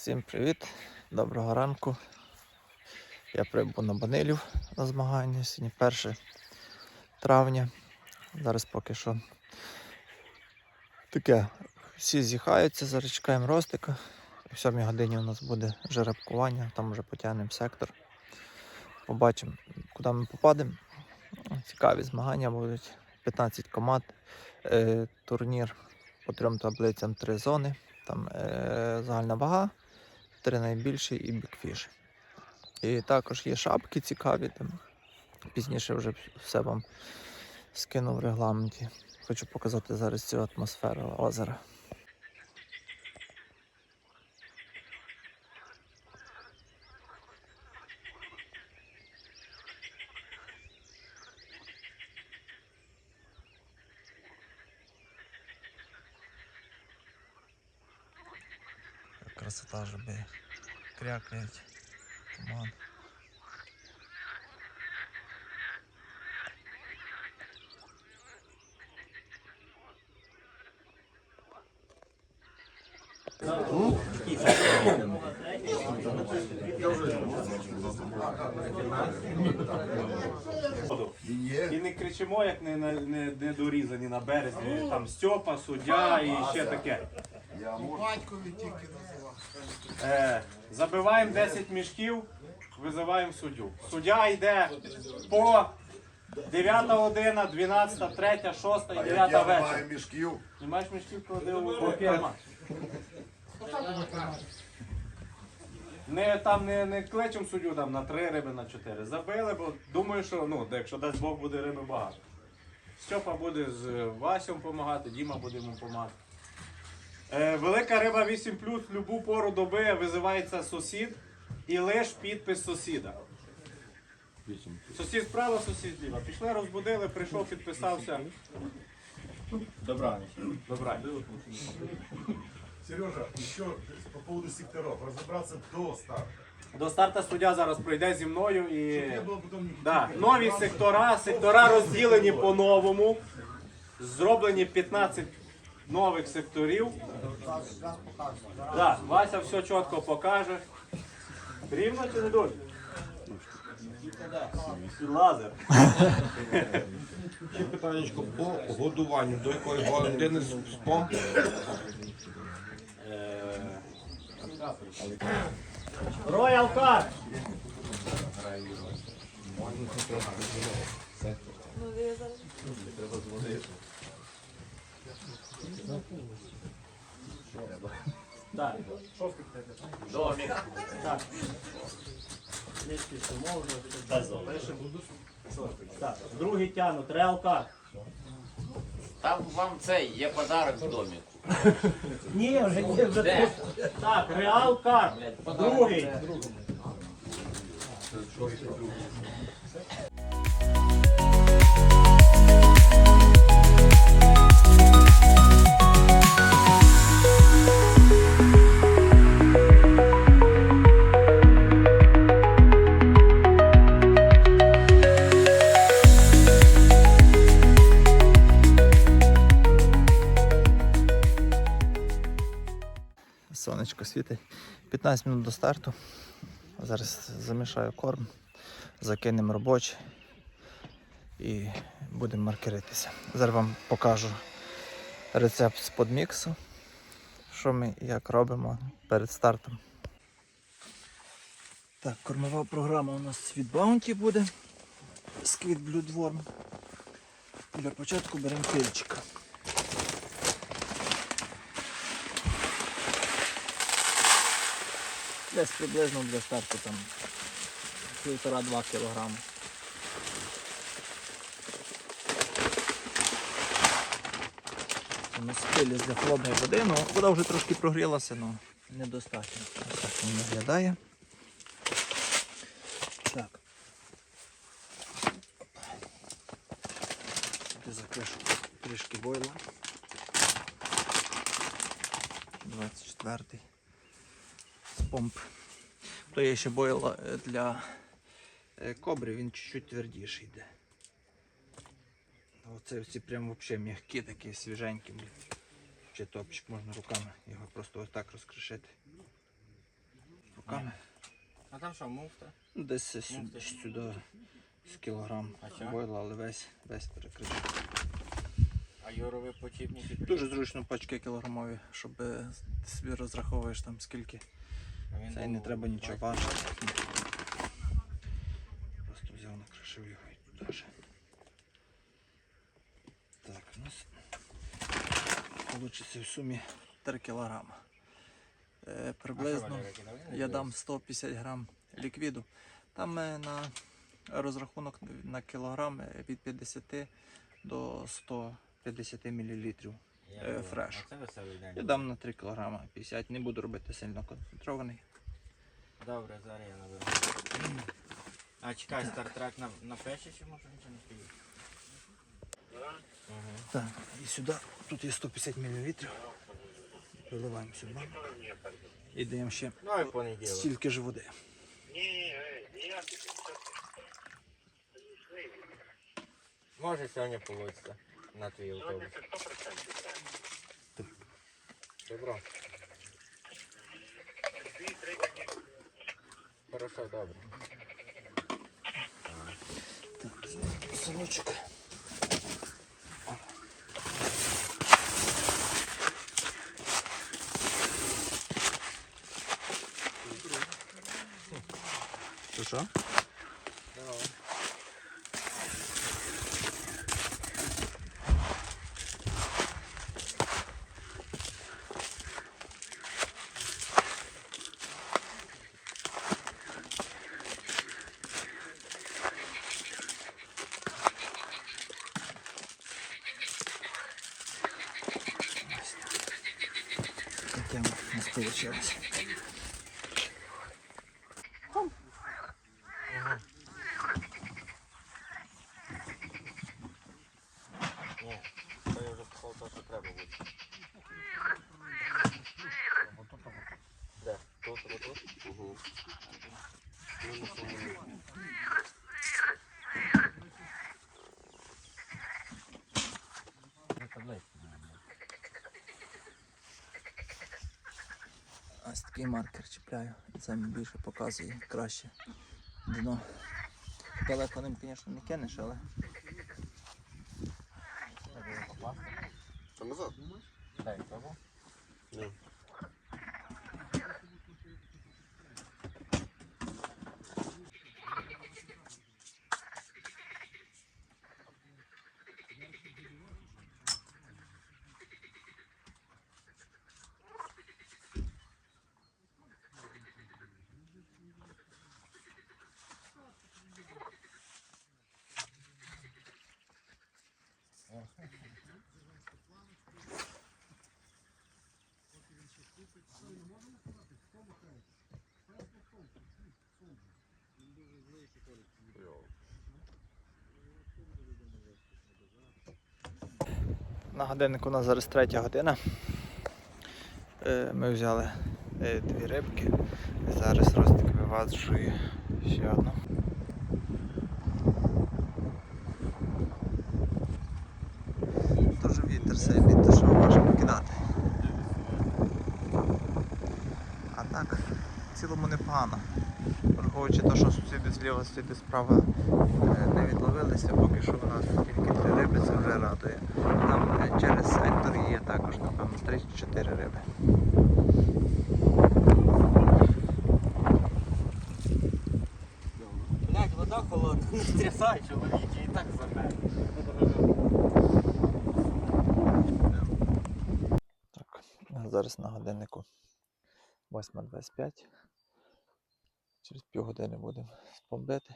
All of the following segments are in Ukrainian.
Всім привіт, доброго ранку. Я прибув на Банилів на змагання. Сьогодні 1 травня. Зараз поки що таке. Всі з'їхаються, зараз чекаємо ростика. О 7 годині у нас буде жеребкування, там вже потягнемо сектор. Побачимо, куди ми попадемо. Цікаві змагання будуть. 15 команд. Е, турнір по трьом таблицям, три зони. Там е, загальна вага, три найбільші і бікфіш. І також є шапки цікаві. Там. Пізніше вже все вам скину в регламенті. Хочу показати зараз цю атмосферу озера. Крякають. Туман. І не кричимо, як не, не, не, не дорізані на березі. Там Стьопа, суддя і ще таке. Батькові тільки називав. Е, забиваємо 10 мішків, визиваємо суддю. Суддя йде по 9 година, 12, 3, 6 і 9 Я вечора. мішків. Знімаєш мішків, клади у папірма. Не, там не, не кличемо суддю там, на 3 риби, на 4. Забили, бо думаю, що ну, якщо дасть Бог буде риби багато. Стьопа буде з Васем допомагати, Діма буде йому допомагати. Е, велика риба 8 в любу пору доби визивається сусід і лиш підпис сусіда. Сусід справа, сусід зліва. Пішли, розбудили, прийшов, підписався. Добра. Добра. Сережа, еще по поводу секторов. Разобраться до старта. До старта суддя зараз пройде зі мною і. Да, нові сектора, сектора розділені по-новому. Зроблені 15 нових секторів. Да, Вася все чітко покаже. Рівно чи не дуже? Лазер. Ще питаннячко по годуванню. До якої години з помп? Роял Кар. Так. Домик. Так. Низький сумов, пишемо. Так, другий тянуть, Реал Там вам цей є подарок в доміку. Ні, вже ні, вже Де? тут. Так, Реал Кар. Другий. 15 минут до старту. Зараз замішаю корм, закинемо робочий і будемо маркеритися. Зараз вам покажу рецепт з подміксу, що ми як робимо перед стартом. Так, кормова програма у нас від Bounty буде. Squid Blood Worm. Для початку беремо кильчика. Десь приблизно для старту там півтора-два кілограми. На стилі для холодної води, ну вода вже трошки прогрілася, але недостатньо. Ось так він виглядає. Так. Сюди запишу трішки бойла. 24-й з помп. То є ще бойл е, для е, кобри, він чуть-чуть твердіший йде. Оце ці прям взагалі м'які такі, свіженькі. Ще топчик можна руками його просто ось так розкришити. руками. А там що, муфта? Ну, Десь сюди, сюди з кілограм бойла, але весь, весь перекритий. А юрові почіпники? Дуже зручно пачки кілограмові, щоб е, собі розраховуєш там скільки. Це не треба нічого важити. Просто взяв накришив його і туди же. Так, у нас вийде в сумі 3 кілограма. Е, приблизно я дам 150 грам ліквіду. Там на розрахунок на кілограм від 50 до 150 мл. Я е, фреш. Я дам на 3 кг 50, не буду робити сильно концентрований. Добре, зараз я наберу. А чекай, стартрек на, на печі чи може нічого не стоїть? Ага. Так, і сюди, тут є 150 мл. Виливаємо сюди. І даємо ще Ну і понеділок. стільки ж води. Може сьогодні вийде на твій автобус. Добро. Хорошо, добре. Так, сорочок. Що у нас вийшло. Ні, то я вже сказав, то, що треба буде. Де? Тут, тут, тут? Угу. Ось такий маркер чіпляю. І це мені більше показує краще дно. Далеко ним, звісно, не кинеш, але На годиннику у нас зараз третя година. Е, Ми взяли е, дві рибки. Зараз Ростик виважує ще одну. Дуже вітер сильний, то що важко кидати. А так, в цілому непогано. Враховуючи те, що сусіди зліва, сусіди справа е, не відловилися, поки що у нас тільки три риби, це вже радує. Там е, через сектор є також, напевно, 3-4 риби. Блять, вода холодна, не трясай, чоловіче, і так замерз. Так, зараз на годиннику 8.25. Через півгодини будемо спомбити.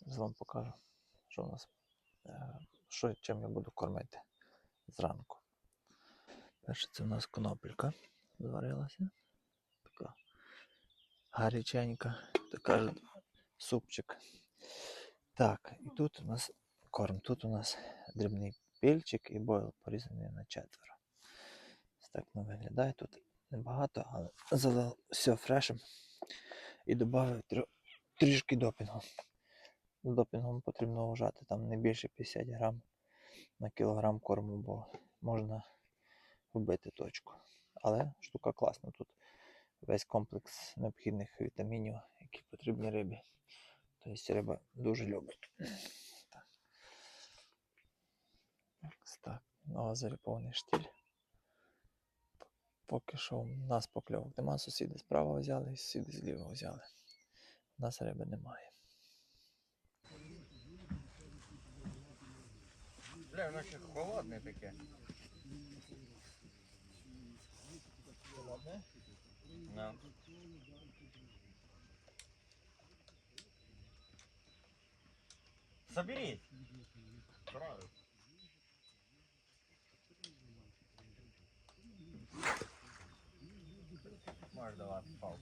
Зараз вам покажу, що у нас, е, що, чим я буду кормити зранку. Перше це у нас конопелька зварилася. Така гаряченька, так кажуть, супчик. Так, і тут у нас корм. Тут у нас дрібний пільчик і бойл порізаний на четверо. Ось так воно виглядає. Тут небагато, але залив все фрешем і додав трішки допінгу. З допінгом потрібно вважати там не більше 50 грам на кілограм корму, бо можна вбити точку. Але штука класна. Тут весь комплекс необхідних вітамінів, які потрібні рибі. Тобто риба дуже любить. Так. Так. На озері повний штіль. Поки що у нас покльовок нема, сусіди справа взяли, і сусіди зліва взяли. У нас риби немає. Бля, воно ще холодне таке. Холодне? Ну. Заберіть. Можеш давати палку.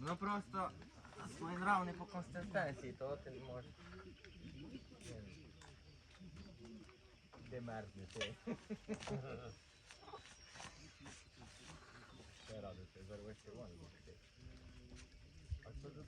Ну просто своєнравний по консистенції, то ти не можеш. Де мерзне ти. Я радий, ти зарвеш червоний буде. А що тут?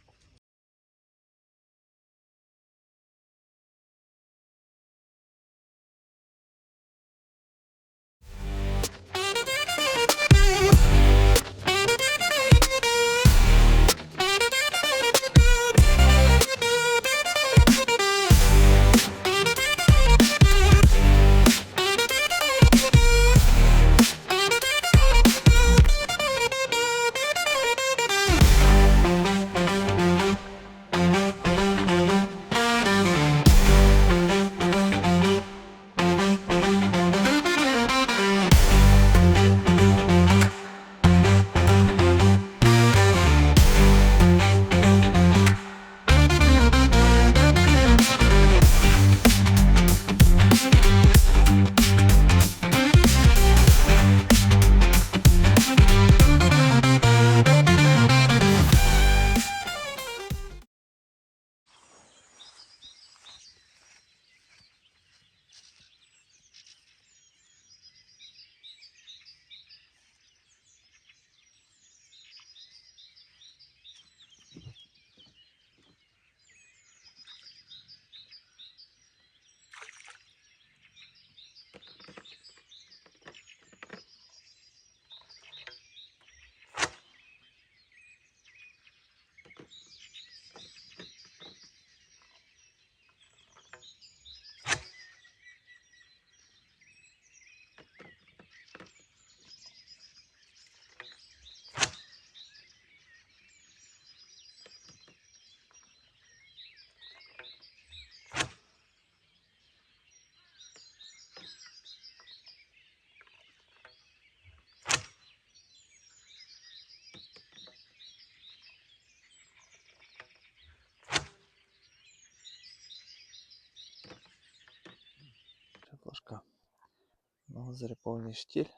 На озері повний штіль.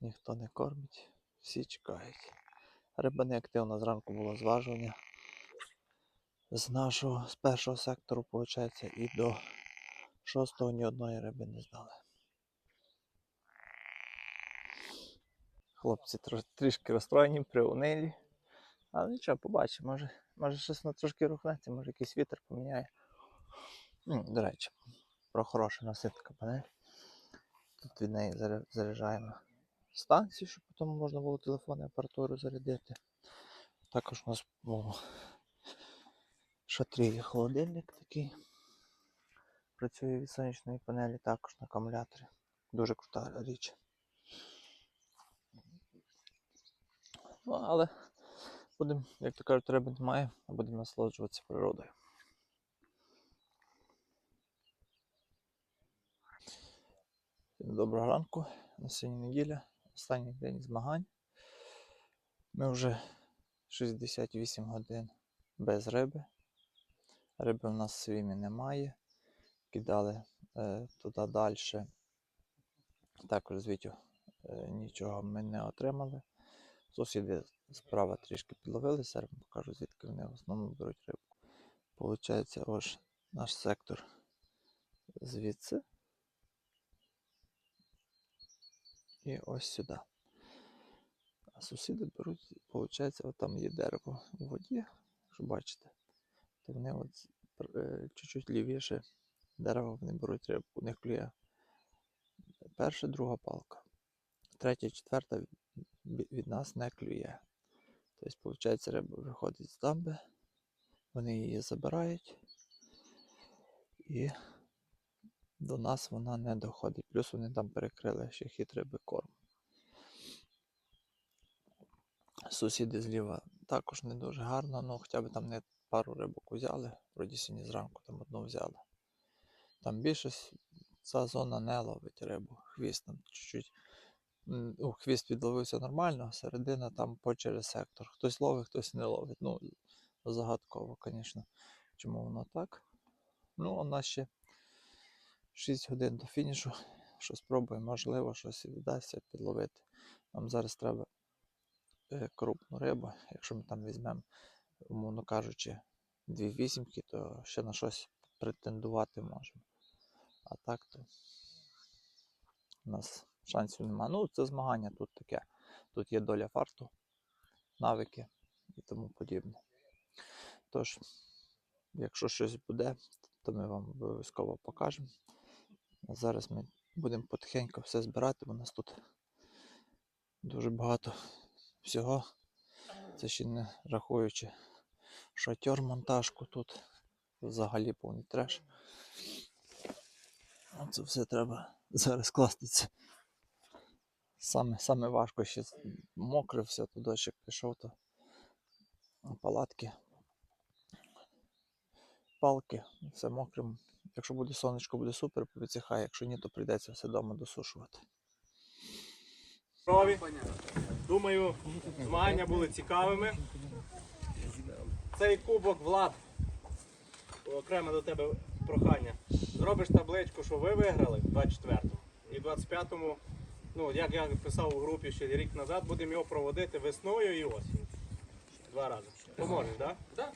Ніхто не кормить, всі чекають. Риба не активна, зранку було зважування. З нашого, з першого сектору, виходить, і до шостого ні одної риби не здали. Хлопці трішки розстроєні, приунилі. Але нічого, побачимо, може, може щось на трошки рухнеться, може якийсь вітер поміняє. До речі, про хороше наситка панель. Тут від неї заряджаємо станцію, щоб потім можна було телефон і апаратуру зарядити. Також у нас в шатрі є холодильник такий. Працює від сонячної панелі, також на акумуляторі. Дуже крута річ. Ну, але будемо, як то кажуть, риби немає, а будемо насолоджуватися природою. Доброго ранку. На сьогодні неділя, останній день змагань. Ми вже 68 годин без риби. Риби в нас свімі немає. Кидали е, туди далі. Також звітю е, нічого ми не отримали. Сусіди справа трішки підловилися, зараз покажу, звідки вони в основному беруть рибку. Получається, ось наш сектор звідси. І ось сюди. А сусіди беруть, виходить, там є дерево у воді, що бачите, то вони от е, чуть-чуть лівіше дерева вони беруть рибку. У них клює Перша, друга палка. Третя, четверта від нас не клює. Тобто, виходить, риба виходить з дамби, вони її забирають, і до нас вона не доходить. Плюс вони там перекрили ще хід риби корм. Сусіди зліва також не дуже гарно, ну хоча б там не пару рибок взяли, вроді сьогодні зранку там одну взяли. Там більшість ця зона не ловить рибу. Хвіст там чуть-чуть. Ну, хвіст відловився нормально, а середина там по через сектор. Хтось ловить, хтось не ловить. Ну, загадково, звісно, чому воно так. Ну, нас ще 6 годин до фінішу. Що спробуємо, можливо, щось і вдасться підловити. Нам зараз треба е, крупну рибу. Якщо ми там візьмемо, умовно кажучи, дві вісімки, то ще на щось претендувати можемо. А так то у нас шансів нема. Ну, це змагання тут таке. Тут є доля фарту, навики і тому подібне. Тож, якщо щось буде, то ми вам обов'язково покажемо. А зараз ми будемо потихеньку все збирати, бо у нас тут дуже багато всього. Це ще не рахуючи шатер, монтажку тут. Взагалі повний треш. Це все треба зараз класти. Це саме, саме важко ще мокре все, то дощик пішов, то палатки, палки, все мокрим. Якщо буде сонечко, буде супер, повідсихає, якщо ні, то прийдеться все вдома досушувати. Думаю, змагання були цікавими. Цей кубок Влад. Окремо до тебе прохання. Зробиш табличку, що ви виграли в 24-му. І в 25-му, ну як я писав у групі ще рік назад, будемо його проводити весною і осінь. Два рази. Поможеш, так? Так.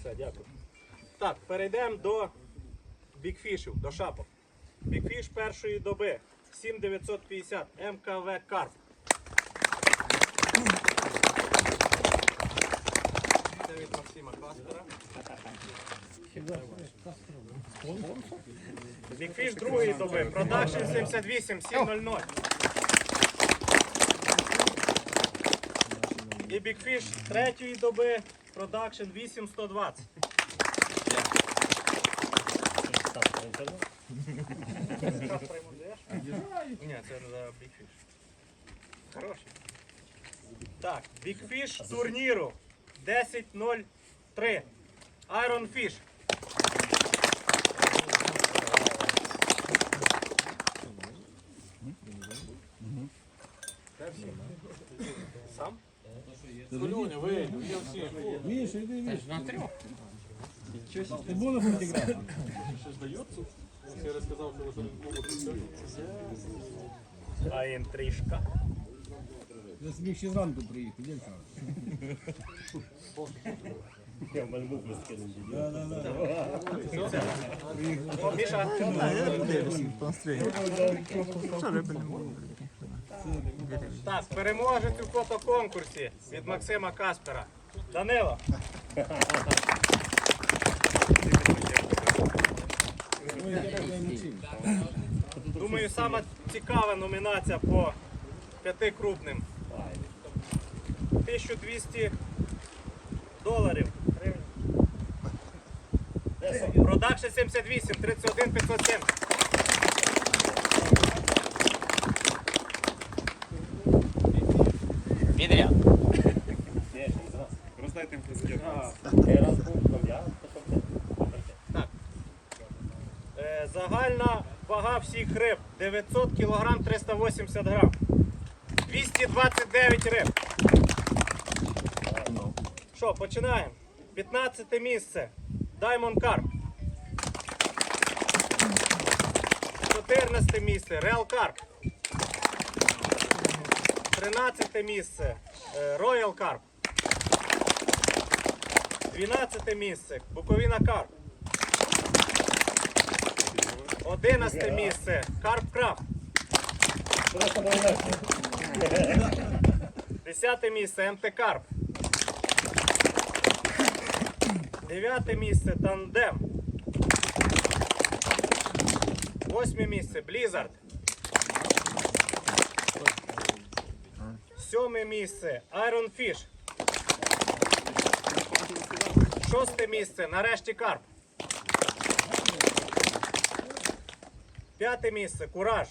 Все, дякую. Так, перейдемо до бікфішів, до шапок. Бікфіш першої доби 7950 МКВ Карп. Це Максима Каспера. Бікфіш другої доби. Продакшн 78 700. І бікфіш третьої доби. Продакшн 8120. Ні, це за бікфіш. Хороший. Так, бікфіш турніру 10.03. Iron Fish. Сам? Солюня, ви, я всі. Я розказав, що ви А інтрижка. Я собі ще зранку приїхав, де що? О, Міша, Так, переможець у фотоконкурсі від Максима Каспера. Данило. Думаю, сама цікава номінація по п'яти крупним. 1200 доларів. Продакшн 78, 31 570. Е, Загальна вага всіх риб 900 кг 380 грам. 229 риб. Що, починаємо. 15 місце. Diamond Carp. 14 місце. Real Carp. 13 місце. Royal Carp. 12 місце. Буковина Carp. Одинадцяте місце. Карп Краб. Десяте місце МТ Карп. Дев'яте місце тандем. Восьме місце Блізард. Сьоме місце Айронфіш. Шосте місце. Нарешті Карп. П'яте місце Кураж.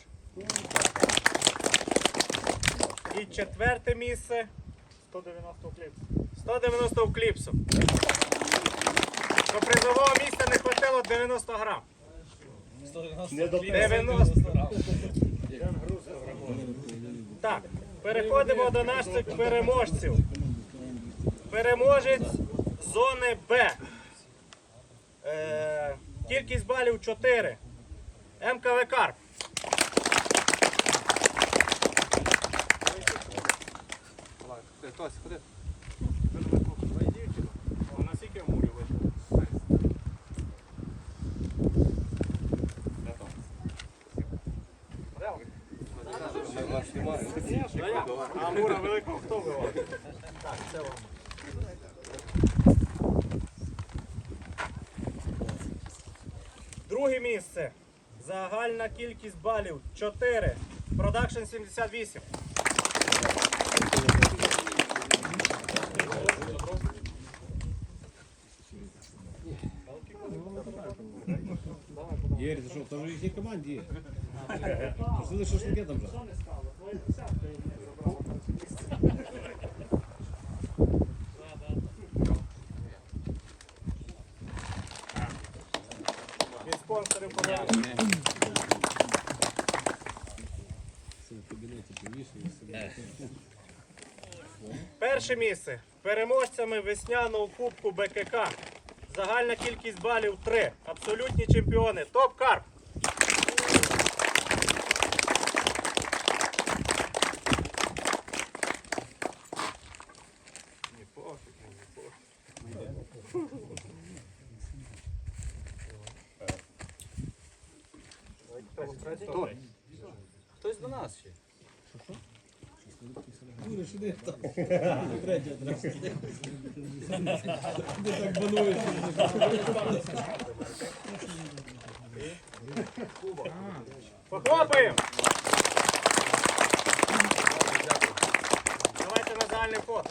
І четверте місце 190 у кліпсу. 190 у кліпсу. До призового місця не хватило 90 грам. 90. Так, переходимо до наших переможців. Переможець зони Б. Е, кількість балів 4. МКВ Карп. Хтось, ходи. Наскільки мурі вийшло? А мура великого хто вивав? Так, це вам. Друге місце. Загальна кількість балів 4. Продакшн 78. Єрі, ти що, теж в їхній команді є? Ти шашлики там вже. Від спонсорів подарунок. Це в кабінеті повішали собі. Перше місце. Переможцями весняного кубку БКК. Загальна кількість балів 3. Абсолютні чемпіони. Топ Карп. Хтось до нас ще. Юрій, сюди там. Третя, здравствуйте. Ти так бануєш. Похлопаємо! Давайте на загальне фото.